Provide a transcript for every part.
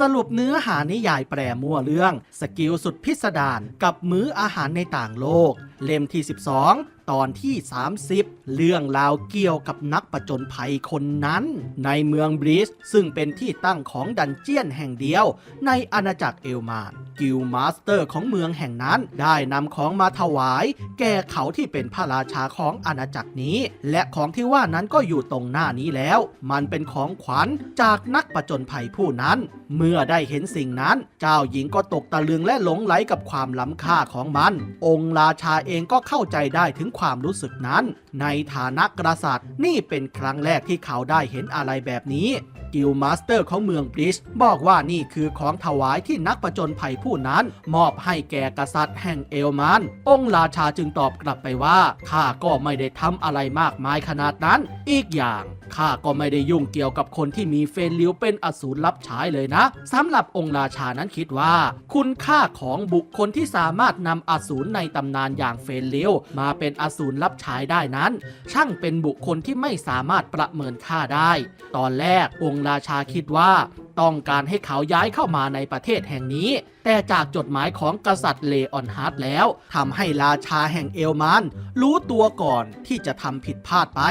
สรุปเนื้อหานิยายแปรมั่วเรื่อง สกิลสุดพิสดารกับมื้ออาหารในต่างโลก เล่มที่ 12 ตอนที่ 30 เรื่องราวเกี่ยวกับนักประจนภัยคนนั้น ในเมืองบริสซึ่งเป็นที่ตั้งของดันเจียนแห่งเดียว ในอาณาจักรเอลมานกิลมาสเตอร์ของเมืองแห่งนั้น ได้นำของมาถวาย แก่เขาที่เป็นพระราชาของอาณาจักรนี้ และของที่ว่านั้นก็อยู่ตรงหน้านี้แล้ว มันเป็นของขวัญจากนักประจนภัยผู้นั้น เมื่อได้เห็นสิ่งนั้น เจ้าหญิงก็ตกตะลึงและหลงไหลกับความล้ำค่าของมัน องค์ราชาเองก็เข้าใจได้ถึงความรู้สึกนั้น ในฐานะกษัตริย์นี่เป็นครั้งแรกที่เขาได้เห็นอะไรแบบนี้ กิลมาสเตอร์ของเมืองบริชบอกว่านี่คือของถวายที่นักประจนภัยผู้นั้น มอบให้แก่กษัตริย์แห่งเอลมานองค์ราชาจึงตอบกลับไปว่าข้าก็ไม่ได้ทำอะไรมากมายขนาดนั้น อีกอย่างข้าก็ไม่ได้ยุ่งเกี่ยวกับคนที่มีเฟนลิวเป็นอสูรรับใช้เลยนะสำหรับองค์ราชานั้นคิดว่า คุณค่าของบุคคลที่สามารถนำอสูรในตำนานอย่างเฟนลิวมาเป็นอสูรรับใช้ได้นั้น ช่างเป็นบุคคลที่ไม่สามารถประเมินค่าได้ ตอนแรกองค์ราชาคิดว่าต้องการให้เขาย้ายเข้ามาในประเทศแห่งนี้ แต่จากจดหมายของกษัตริย์เลออนฮาร์ดแล้วทำให้ราชาแห่งเอลมานรู้ตัวก่อนที่จะทำผิดพลาดไป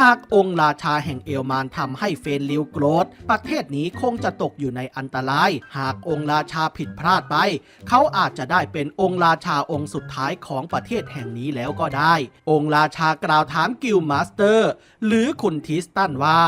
หากองค์ราชาแห่งเอลมานทำให้เฟนลิวโกรธ ประเทศนี้คงจะตกอยู่ในอันตราย หากองค์ราชาผิดพลาดไป เขาอาจจะได้เป็นองค์ราชาองค์สุดท้ายของประเทศแห่งนี้แล้วก็ได้ องค์ราชากล่าวถามกิลมาสเตอร์ หรือคุณทิสตันว่า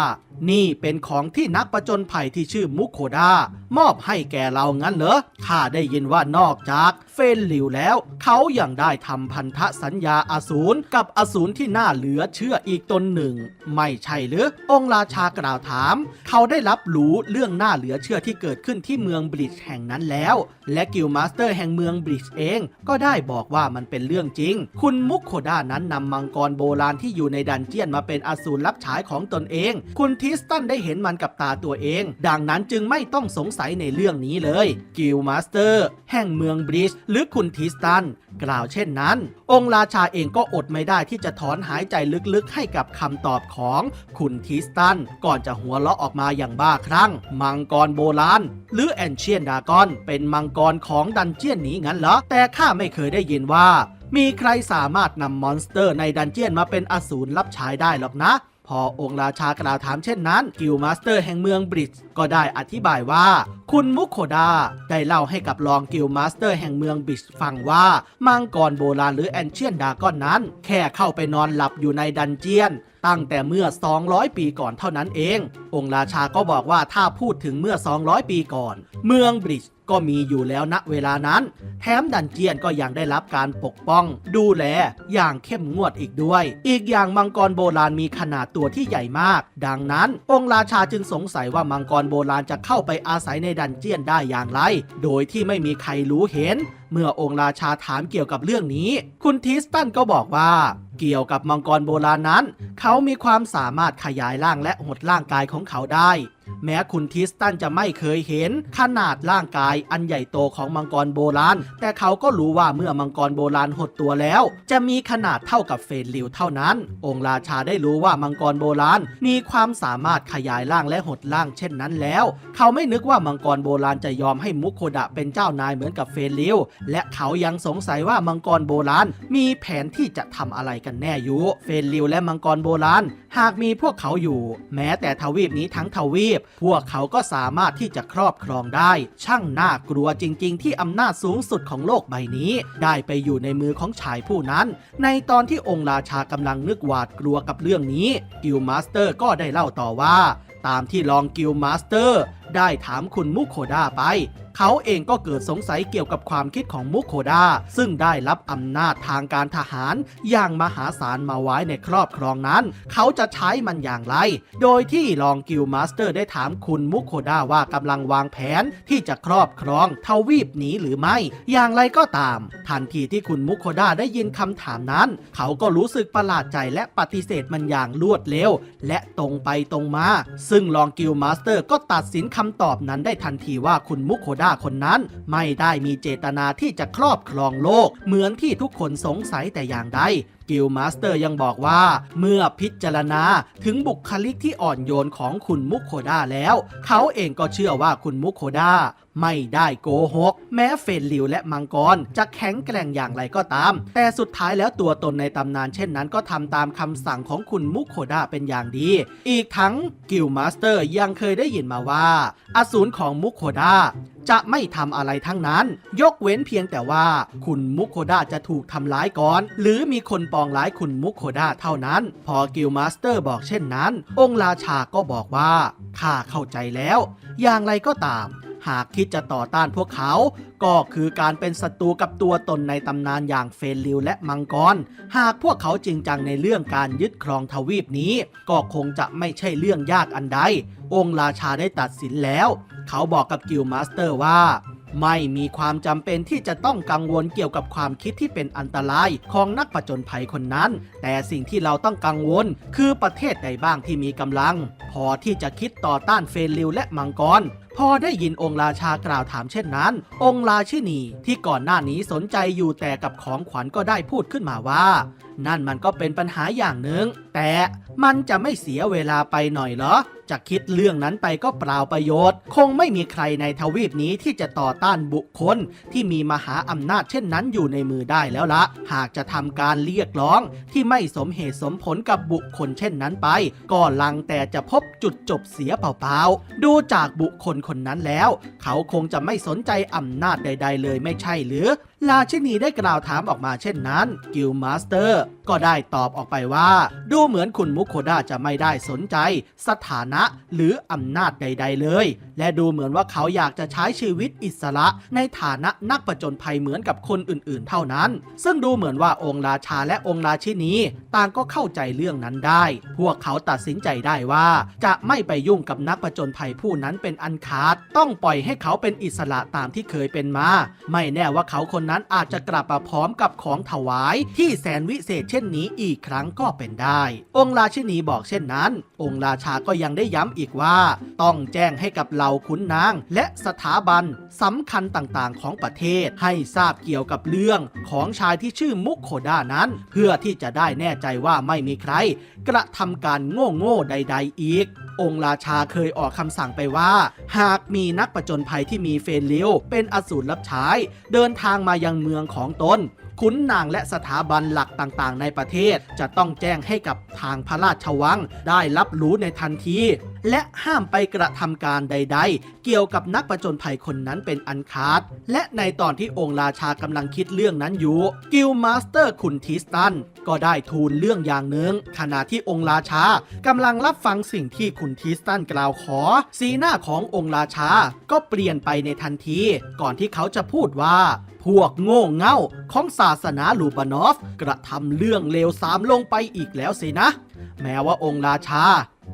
นี่เป็นของที่นักประจนภัยที่ชื่อมุโคดามอบให้แก่เรางั้นเหรอข้าได้ยินว่านอกจากเฟนหลิวแล้ว เขายัางได้ทำพันธสัญญาอสูรกับอสูรที่น่าเหลือเชื่ออีกตนหนึ่ง ไม่ใช่หรือ องค์ราชากล่าวถาม เขาได้รับรู้เรื่องน่าเหลือเชื่อที่เกิดขึ้นที่เมืองบริดจ์แห่งนั้นแล้ว และกิลมาสเตอร์แห่งเมืองบริดจ์เอง ก็ได้บอกว่ามันเป็นเรื่องจริง คุณมุกโคดานั้นนำมังกรโบราณที่อยู่ในดันเจียนมาเป็นอสูรรับใช้ของตนเอง คุณทิสตันได้เห็นมันกับตาตัวเอง ดังนั้นจึงไม่ต้องสงสัยในเรื่องนี้เลย กิลมาสเตอร์ แห่งเมืองบริดจ์หรือคุณทิสตัน กล่าวเช่นนั้น องค์ราชาเองก็อดไม่ได้ที่จะถอนหายใจลึกๆ ให้กับคำตอบของคุณทิสตัน ก่อนจะหัวเราะออกมาอย่างบ้าคลั่ง มังกรโบราณ หรือแอนเชียนดากอน เป็นมังกรของดันเจียนนี้งั้นเหรอ แต่ข้าไม่เคยได้ยินว่ามีใครสามารถนำมอนสเตอร์ในดันเจียนมาเป็นอสูรรับใช้ได้หรอกนะ พอองค์ราชากล่าวถามเช่นนั้น กิลมาสเตอร์แห่งเมืองบริดจ์ก็ได้อธิบายว่า คุณมุคโคดาได้เล่าให้กับรองกิลมาสเตอร์แห่งเมืองบริดจ์ฟังว่ามังกรโบราณหรือแอนเชียนดาก้อนนั้น แค่เข้าไปนอนหลับอยู่ในดันเจียน ตั้งแต่เมื่อ 200 ปีก่อนเท่านั้นเอง องค์ราชาก็บอกว่าถ้าพูดถึงเมื่อ 200 ปีก่อน เมืองบริดจ์ ก็มีอยู่แล้วณเวลานั้น แถมดันเจียนก็ยังได้รับการปกป้อง ดูแลอย่างเข้มงวดอีกด้วย อีกอย่างมังกรโบราณมีขนาดตัวที่ใหญ่มาก ดังนั้น องค์ราชาจึงสงสัยว่ามังกรโบราณจะเข้าไปอาศัยในดันเจียนได้อย่างไร โดยที่ไม่มีใครรู้เห็น เมื่อองค์ราชาถามเกี่ยวกับเรื่องนี้ คุณทิสตันก็บอกว่าเกี่ยวกับมังกรโบราณนั้น เขามีความสามารถขยายร่างและหดร่างกายของเขาได้ แม้คุณทิสตันจะไม่เคยเห็น ขนาดร่างกายอันใหญ่โตของมังกรโบราณ แต่เขาก็รู้ว่าเมื่อมังกรโบราณหดตัวแล้ว จะมีขนาดเท่ากับเฟนลิวเท่านั้น องค์ราชาได้รู้ว่ามังกรโบราณมีความสามารถขยายร่างและหดร่างเช่นนั้นแล้ว เขาไม่นึกว่ามังกรโบราณจะยอมให้มุคโคดะเป็นเจ้านายเหมือนกับเฟนลิวและเขายังสงสัยว่ามังกรโบราณมีแผนที่จะทำอะไรกันแน่อยู่ เฟนลิวและมังกรโบราณหากมีพวกเขาอยู่ แม้แต่ทวีปนี้ทั้งทวีปพวกเขาก็สามารถที่จะครอบครองได้ ช่างน่ากลัวจริง ๆ ที่อำนาจสูงสุดของโลกใบนี้ ได้ไปอยู่ในมือของชายผู้นั้น ในตอนที่องค์ราชากำลังนึกหวาดกลัวกับเรื่องนี้ กิลมาสเตอร์ก็ได้เล่าต่อว่า ตามที่ลองกิลมาสเตอร์ ได้ถามคุณมุโคดาไป เขาเองก็เกิดสงสัยเกี่ยวกับความคิดของมุโคดา ซึ่งได้รับอำนาจทางการทหารอย่างมหาศาลมาไว้ในครอบครองนั้น เขาจะใช้มันอย่างไร โดยที่ลองกิลมาสเตอร์ได้ถามคุณมุโคดาว่ากำลังวางแผนที่จะครอบครองทวีปนี้หรือไม่ อย่างไรก็ตาม ทันทีที่คุณมุโคดาได้ยินคำถามนั้น เขาก็รู้สึกประหลาดใจและปฏิเสธมันอย่างรวดเร็ว และตรงไปตรงมา ซึ่งลองกิลมาสเตอร์ก็ตัดสินคำตอบนั้นได้ทันทีว่าคุณมุโคดาคนนั้น ไม่ได้มีเจตนาที่จะครอบครองโลก เหมือนที่ทุกคนสงสัยแต่อย่างใดกิลมาสเตอร์ยังบอกว่า เมื่อพิจารณาถึงบุคลิกที่อ่อนโยนของคุณมุโคด้าแล้ว เขาเองก็เชื่อว่าคุณมุโคด้าไม่ได้โกหก แม้เฟนลิวและมังกรจะแข็งแกร่งอย่างไรก็ตาม แต่สุดท้ายแล้วตัวตนในตำนานเช่นนั้นก็ทำตามคำสั่งของคุณมุคโคดาเป็นอย่างดี อีกทั้งกิลมาสเตอร์ยังเคยได้ยินมาว่า อสูรของมุคโคดาจะไม่ทำอะไรทั้งนั้น ยกเว้นเพียงแต่ว่า คุณมุโคดาจะถูกทำร้ายก่อน หรือมีคนปองร้ายคุณมุโคดาเท่านั้น พอกิลมาสเตอร์บอกเช่นนั้น องค์ราชาก็บอกว่าข้าเข้าใจแล้ว อย่างไรก็ตามหากคิดจะต่อต้านพวกเขา ก็คือการเป็นศัตรูกับตัวตนในตำนานอย่างเฟนลิวและมังกร หากพวกเขาจริงจังในเรื่องการยึดครองทวีปนี้ ก็คงจะไม่ใช่เรื่องยากอันใด องค์ราชาได้ตัดสินแล้ว เขาบอกกับกิลมาสเตอร์ว่า ไม่มีความจำเป็นที่จะต้องกังวลเกี่ยวกับความคิดที่เป็นอันตรายของนักผจญภัยคนนั้น แต่สิ่งที่เราต้องกังวล คือประเทศใดบ้างที่มีกำลัง พอที่จะคิดต่อต้านเฟนลิวและมังกร พอได้ยินองค์ราชากล่าวถามเช่นนั้น องค์ราชินีที่ก่อนหน้านี้สนใจอยู่แต่กับของขวัญก็ได้พูดขึ้นมาว่า นั่นมันก็เป็นปัญหาอย่างหนึ่ง แต่มันจะไม่เสียเวลาไปหน่อยเหรอจะคิดเรื่องนั้นไปก็เปล่าประโยชน์ คงไม่มีใครในทวีปนี้ที่จะต่อต้านบุคคลที่มีมหาอำนาจเช่นนั้นอยู่ในมือได้แล้วละ หากจะทำการเรียกร้องที่ไม่สมเหตุสมผลกับบุคคลเช่นนั้นไป ก็ลังแต่จะพบจุดจบเสียเปล่าๆ ดูจากบุคคลคนนั้นแล้ว เขาคงจะไม่สนใจอำนาจใด ๆ เลยไม่ใช่หรือ ราชินีได้กล่าวถามออกมาเช่นนั้น กิลมาสเตอร์ก็ได้ตอบออกไปว่า ดูเหมือนคุณมุโคดาจะไม่ได้สนใจ สถานะหรืออำนาจใด ๆ เลย และดูเหมือนว่าเขาอยากจะใช้ชีวิตอิสระในฐานะนักประจนภัยเหมือนกับคนอื่นๆ เท่านั้น ซึ่งดูเหมือนว่าองค์ราชาและองค์ราชินีต่างก็เข้าใจเรื่องนั้นได้ พวกเขาตัดสินใจได้ว่า จะไม่ไปยุ่งกับนักประจนภัยผู้นั้นเป็นอันขาด ต้องปล่อยให้เขาเป็นอิสระตามที่เคยเป็นมา ไม่แน่ว่าเขาคนนั้นอาจจะกลับมาพร้อมกับของถวาย ที่แสนวิเศษเช่นนี้อีกครั้งก็เป็นได้ องค์ราชินีบอกเช่นนั้น องค์ราชาก็ยังได้ย้ำอีกว่า ต้องแจ้งให้กับเหล่าขุนนาง และสถาบันสำคัญต่างๆ ของประเทศให้ทราบเกี่ยวกับเรื่องของชายที่ชื่อมุกโคดานั้น เพื่อที่จะได้แน่ใจว่าไม่มีใคร กระทำการโง่ๆใด ๆ อีกองค์ราชาเคยออกคำสั่งไปว่า หากมีนักประจนภัยที่มีเฟนลิวเป็นอสูรรับใช้ เดินทางมายังเมืองของตนขุนนางและสถาบันหลักต่างๆ ในประเทศ จะต้องแจ้งให้กับทางพระราชวังได้รับรู้ในทันที และห้ามไปกระทำการใด ๆ เกี่ยวกับนักประจนภัยคนนั้นเป็นอันขาด และในตอนที่องค์ราชากำลังคิดเรื่องนั้นอยู่ กิลมาสเตอร์คุณทิสตันก็ได้ทูลเรื่องอย่างหนึ่งขณะที่องค์ราชากำลังรับฟังสิ่งที่คุณทิสตันกล่าวขอ สีหน้าขององค์ราชาก็เปลี่ยนไปในทันที ก่อนที่เขาจะพูดว่าพวกโง่เง่าของศาสนาลูบานอฟ กระทำเรื่องเลวสามลงไปอีกแล้วสินะ แม้ว่าองค์ราชา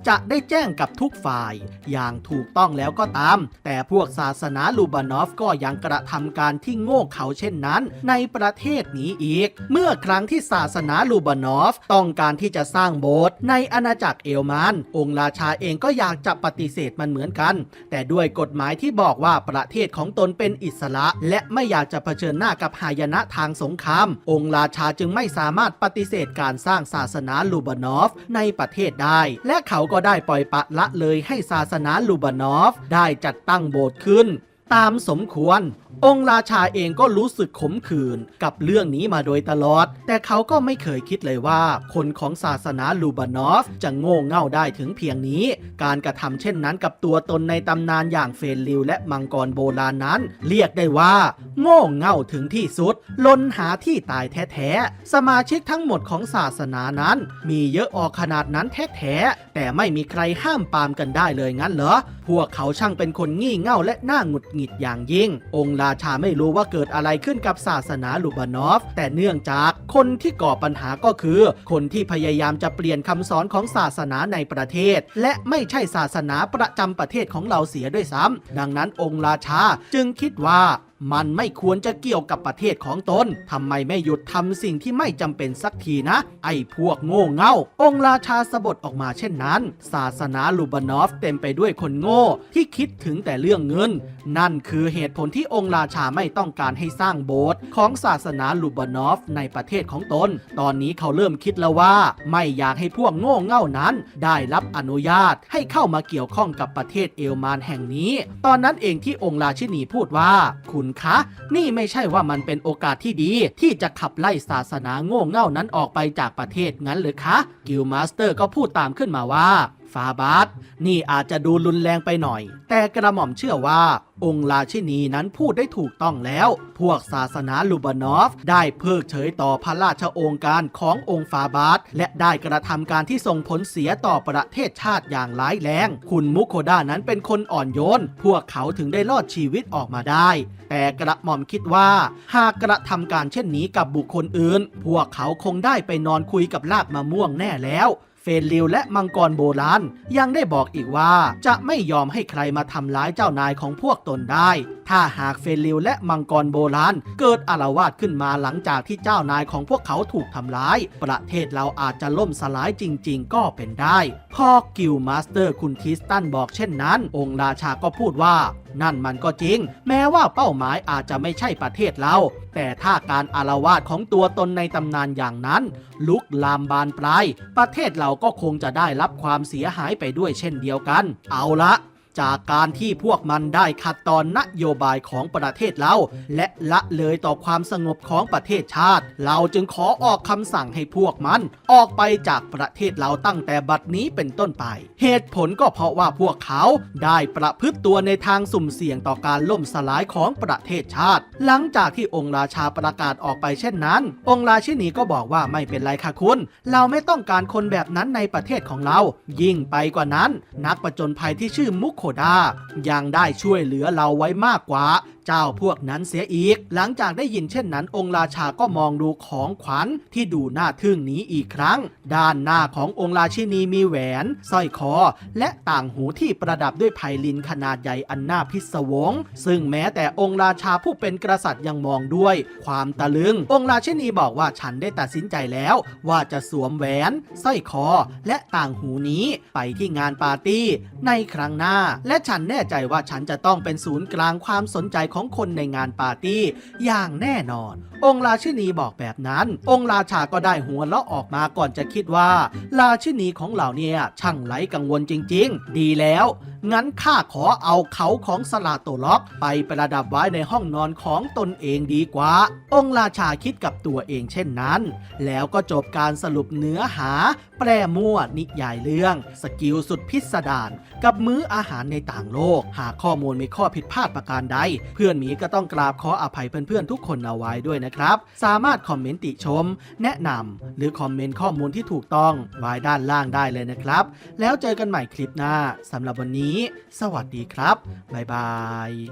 จะได้แจ้งกับทุกฝ่าย อย่างถูกต้องแล้วก็ตาม แต่พวกศาสนาลูบานอฟก็ยังกระทำการที่โง่เขาเช่นนั้น ในประเทศนี้อีก เมื่อครั้งที่ศาสนาลูบานอฟต้องการที่จะสร้างโบสถ์ในอาณาจักรเอลมาน องค์ราชาเองก็อยากจะปฏิเสธมันเหมือนกัน แต่ด้วยกฎหมายที่บอกว่าประเทศของตนเป็นอิสระ และไม่อยากจะเผชิญหน้ากับหายนะทางสงคราม องค์ราชาจึงไม่สามารถปฏิเสธการสร้างศาสนาลูบานอฟในประเทศได้ และเขาก็ได้ปล่อยปะละเลยให้ศาสนาลูบานอฟ ได้จัดตั้งโบสถ์ขึ้น ตามสมควร องค์ราชาเองก็รู้สึกขมขื่นกับเรื่องนี้มาโดยตลอด แต่เขาก็ไม่เคยคิดเลยว่า คนของศาสนาลูบานอฟจะโง่เง่าได้ถึงเพียงนี้ การกระทำเช่นนั้นกับตัวตนในตำนานอย่างเฟนลิวและมังกรโบราณนั้น เรียกได้ว่า โง่เง่าถึงที่สุด ลนหาที่ตายแท้ๆ สมาชิกทั้งหมดของศาสนานั้น มีเยอะออกขนาดนั้นแท้ๆแต่ไม่มีใครห้ามปามกันได้เลยงั้นเหรอ พวกเขาช่างเป็นคนงี่เง่าและน่าหงุดหงิดอย่างยิ่ง องค์ราชาไม่รู้ว่าเกิดอะไรขึ้นกับศาสนาลูบานอฟ แต่เนื่องจากคนที่ก่อปัญหาก็คือ คนที่พยายามจะเปลี่ยนคำสอนของศาสนาในประเทศ และไม่ใช่ศาสนาประจำประเทศของเราเสียด้วยซ้ำดังนั้นองค์ราชาจึงคิดว่า มันไม่ควรจะเกี่ยวกับประเทศของตนทำไมไม่หยุดทำสิ่งที่ไม่จำเป็นสักทีนะ ไอ้พวกโง่เง่า องค์ราชาสบดออกมาเช่นนั้น ศาสนาลูบานอฟเต็มไปด้วยคนโง่ ที่คิดถึงแต่เรื่องเงิน นั่นคือเหตุผลที่องค์ราชาไม่ต้องการให้สร้างโบสถ์ของศาสนาลูบานอฟในประเทศของตน ตอนนี้เขาเริ่มคิดแล้วว่า ไม่อยากให้พวกโง่เง่านั้น ได้รับอนุญาตให้เข้ามาเกี่ยวข้องกับประเทศเอลมานแห่งนี้ ตอนนั้นเองที่องค์ราชินีพูดว่าคุณคะ นี่ไม่ใช่ว่ามันเป็นโอกาสที่ดี ที่จะขับไล่ศาสนาโง่เง่านั้นออกไปจากประเทศงั้นหรือคะ กิลมาสเตอร์ก็พูดตามขึ้นมาว่า ฟาบาสนี่อาจจะดูรุนแรงไปหน่อย แต่กระหม่อมเชื่อว่า องค์ราชินีนั้นพูดได้ถูกต้องแล้ว พวกศาสนาลูบานอฟ ได้เพิกเฉยต่อพระราชโองการขององค์ฟาบาสและได้กระทำการที่ส่งผลเสียต่อประเทศชาติอย่างร้ายแรง คุณมุโคด้านั้นเป็นคนอ่อนโยน พวกเขาถึงได้รอดชีวิตออกมาได้ แต่กระหม่อมคิดว่า หากกระทำการเช่นนี้กับบุคคลอื่น พวกเขาคงได้ไปนอนคุยกับลากมะม่วงแน่แล้ว ฟนลิวและมังกรโบราณยังได้บอกอีกว่าจะไม่ยอมให้ใครมาทำร้ายเจ้านายของพวกตนได้ ถ้าหากเฟนลิวและมังกรโบราณ เกิดอาละวาดขึ้นมาหลังจากที่เจ้านายของพวกเขาถูกทำร้าย ประเทศเราอาจจะล่มสลายจริง ๆ ก็เป็นได้พ่อกิลมาสเตอร์คุณทิสตันบอกเช่นนั้น องค์ราชาก็พูดว่านั่นมันก็จริง แม้ว่าเป้าหมายอาจจะไม่ใช่ประเทศเรา แต่ถ้าการอารวาสของตัวตนในตำนานอย่างนั้น ลุกลามบานปลาย ประเทศเราก็คงจะได้รับความเสียหายไปด้วยเช่นเดียวกัน เอาละ จากการที่พวกมันได้ขัดตอนนโยบายของประเทศเรา และละเลยต่อความสงบของประเทศชาติ เราจึงขอออกคำสั่งให้พวกมัน ออกไปจากประเทศเราตั้งแต่บัดนี้เป็นต้นไป เหตุผลก็เพราะว่าพวกเขาได้ประพฤติตัวในทางสุ่มเสี่ยงต่อการล่มสลายของประเทศชาติ หลังจากที่องค์ราชาประกาศออกไปเช่นนั้น องค์ราชินีก็บอกว่าไม่เป็นไรค่ะคุณ เราไม่ต้องการคนแบบนั้นในประเทศของเรา ยิ่งไปกว่านั้น นักประจนภัยที่ชื่อมุขโคดายังได้ช่วยเหลือเราไว้มากกว่า เจ้าพวกนั้นเสียอีก หลังจากได้ยินเช่นนั้น องค์ราชาก็มองดูของขวัญที่ดูน่าทึ่งนี้อีกครั้ง ด้านหน้าขององค์ราชินีมีแหวนสร้อยคอ และต่างหูที่ประดับด้วยไพลินขนาดใหญ่อันน่าพิศวง ซึ่งแม้แต่องค์ราชาผู้เป็นกษัตริย์ยังมองด้วย ความตะลึง องค์ราชินีบอกว่าฉันได้ตัดสินใจแล้ว ว่าจะสวมแหวนสร้อยคอ และต่างหูนี้ไปที่งานปาร์ตี้ ในครั้งหน้า และฉันแน่ใจว่าฉันจะต้องเป็นศูนย์กลางความสนใจของสองคนในงานปาร์ตี้ อย่างแน่นอน องค์ราชินีบอกแบบนั้น องค์ราชาก็ได้หัวเราะออกมาก่อนจะคิดว่า ราชินีของเราเนี่ยช่างไร้กังวลจริง ๆ ดีแล้ว งั้นข้าขอเอาเขาของสลาโตล็อก ไปประดับไว้ในห้องนอนของตนเองดีกว่า องค์ราชาคิดกับตัวเองเช่นนั้น แล้วก็จบการสรุปเนื้อหา แปรมั่วนิยายเรื่อง สกิลสุดพิสดารกับมื้ออาหารในต่างโลก หากข้อมูลมีข้อผิดพลาดประการใด เพื่อื่อนหมีก็ต้องกราบขออภัยเพื่อนๆทุกคนเอาไว้ด้วยนะครับ สามารถคอมเมนต์ติชม แนะนำหรือคอมเมนต์ข้อมูลที่ถูกต้องไว้ด้านล่างได้เลยนะครับ แล้วเจอกันใหม่คลิปหน้าสำหรับวันนี้ สวัสดีครับบ๊ายบาย